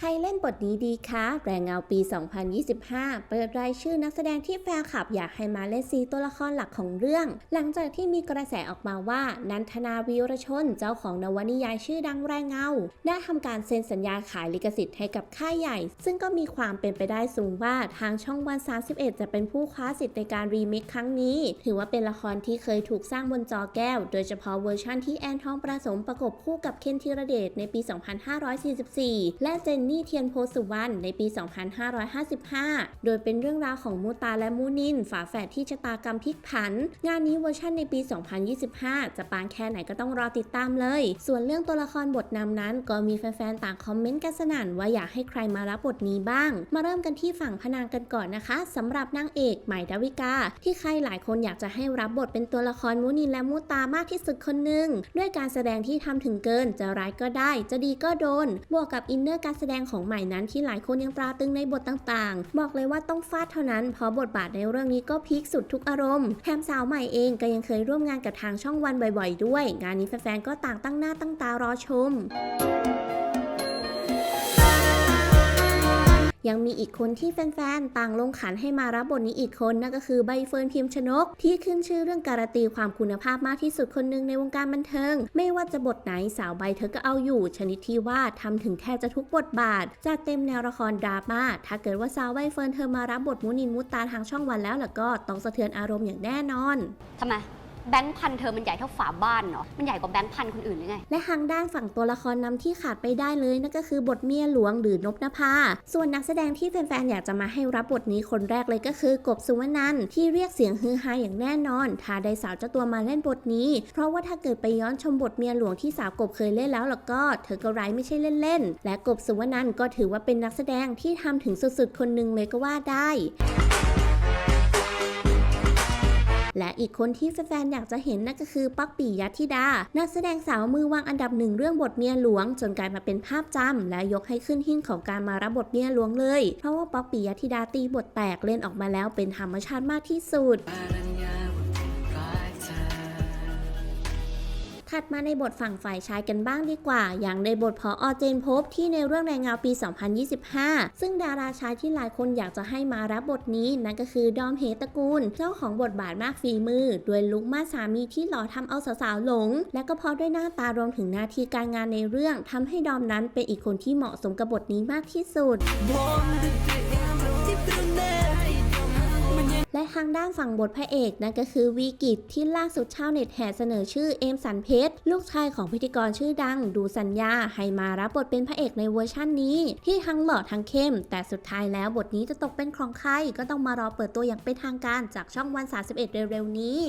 ใครเล่นบทนี้ดีคะ แรงเงาปี 2025 เปิดรายชื่อนักแสดงที่แฟนคลับอยากให้มาเล่นซีตัวละครหลักของเรื่อง หลังจากที่มีกระแสออกมาว่า นันทนาวีรชน เจ้าของนวนิยายชื่อดังแรงเงา ได้ทำการเซ็นสัญญาขายลิขสิทธิ์ให้กับค่ายใหญ่ ซึ่งก็มีความเป็นไปได้สูงว่าทางช่องวัน 31 จะเป็นผู้คว้าสิทธิ์ในการรีเมคครั้งนี้ ถือว่าเป็นละครที่เคยถูกสร้างบนจอแก้ว โดยเฉพาะเวอร์ชั่นที่แอนทองประสมประกบคู่กับเคนธีรเดชในปี 2544 และเจนนี่เทียนโพสุวรรณในปี 2555 โดยเป็นเรื่องราวของมูตาและมูนิน ฝาแฝดที่ชะตากรรมพลิกผัน งานนี้เวอร์ชันในปี 2025 จะปางแค่ไหนก็ต้องรอติดตามเลย ส่วนเรื่องตัวละครบทนำนั้น ก็มีแฟนๆ ต่างคอมเมนต์กันสนั่นว่าอยากให้ใครมารับบทนี้บ้าง มาเริ่มกันที่ฝั่งพนางกันก่อนนะคะสำหรับนางเอกใหม่ดาวิกา ที่ใครหลายคนอยากจะให้รับบทเป็นตัวละครมูนินและมูตามากที่สุดคนหนึ่งด้วยการแสดงที่ทำถึงเกินจะร้ายก็ได้ จะดีก็โดน บวกกับอินเนอร์การแสดงของใหม่นั้นที่หลายคนยังตราตึงในบทต่างๆ บอกเลยว่าต้องฟาดเท่านั้น เพราะบทบาทในเรื่องนี้ก็พีคสุดทุกอารมณ์แถมสาวใหม่เองก็ยังเคยร่วมงานกับทางช่องวันบ่อยๆ ด้วย งานนี้แฟนๆก็ต่างตั้งหน้าตั้งตารอชม ยังมีอีกคนที่แฟนๆ ต่างลงขันให้มารับบทนี้อีกคนนั่นก็คือใบเฟิร์นพิมพ์ชนก ที่ขึ้นชื่อเรื่องการันตีความคุณภาพมากที่สุดคนหนึ่งในวงการบันเทิง ไม่ว่าจะบทไหนสาวใบเธอก็เอาอยู่ ชนิดที่ว่าทำถึงแทบจะทุกบทบาทจัดเต็มแนวละครดราม่าถ้าเกิดว่าสาวใบเฟิร์นเธอมารับบทมุนินมุตตาทางช่องวันแล้วล่ะก็ต้องสะเทือนอารมณ์อย่างแน่นอนทำไม แบงค์พันเธอมันใหญ่เท่าฝาบ้านเนาะมันใหญ่กว่าแบงค์พันคนอื่นหรือไง และทางด้านฝั่งตัวละครนำที่ขาดไปได้เลยนั่นก็คือบทเมียหลวงหรือนบนภา ส่วนนักแสดงที่แฟนๆอยากจะมาให้รับบทนี้คนแรกเลยก็คือกบสุวรรณันที่เรียกเสียงฮือฮาอย่างแน่นอน ถ้าได้สาวเจ้าตัวมาเล่นบทนี้ เพราะว่าถ้าเกิดไปย้อนชมบทเมียหลวงที่สาวกบเคยเล่นแล้วล่ะก็ เธอก็ไร้ไม่ใช่เล่นๆและกบสุวรรณันก็ถือว่าเป็นนักแสดงที่ทำถึงสุดๆคนหนึ่งเลยก็ว่าได้ และอีกคนที่แฟนๆอยากจะเห็นนั่นก็คือปักปียัตธิดา นักแสดงสาวมือวางอันดับหนึ่งเรื่องบทเมียหลวง จนกลายมาเป็นภาพจำและยกให้ขึ้นหิ้งของการมารับบทเมียหลวงเลย เพราะว่าปักปียัตธิดาตีบทแตกเล่นออกมาแล้วเป็นธรรมชาติมากที่สุด ถัดมาในบทฝั่งฝ่ายชายกันบ้างดีกว่า อย่างในบทพออเจนพบที่ในเรื่องแรงเงาปี 2025 ซึ่งดาราชายที่หลายคนอยากจะให้มารับบทนี้นั่นก็คือดอมเฮตะกูล เจ้าของบทบาทมากฝีมือ ด้วยลุคมาสามีที่หล่อทำเอาสาวๆหลง และก็เพราะด้วยหน้าตารวมถึงหน้าที่การงานในเรื่องทำให้ดอมนั้นเป็นอีกคนที่เหมาะสมกับบทนี้มากที่สุด และทางด้านฝั่งบทพระเอกนั่นก็คือวีกิตที่ล่าสุดชาวเน็ตแห่เสนอชื่อเอมสันเพชรลูกชายของพิธีกรชื่อดัง ดูสัญญาให้มารับบทเป็นพระเอกในเวอร์ชั่นนี้ ที่ทั้งหล่อทั้งเข้ม แต่สุดท้ายแล้วบทนี้จะตกเป็นของใครก็ต้องมารอเปิดตัวอย่างเป็นทางการจากช่องวัน 31 เร็วๆนี้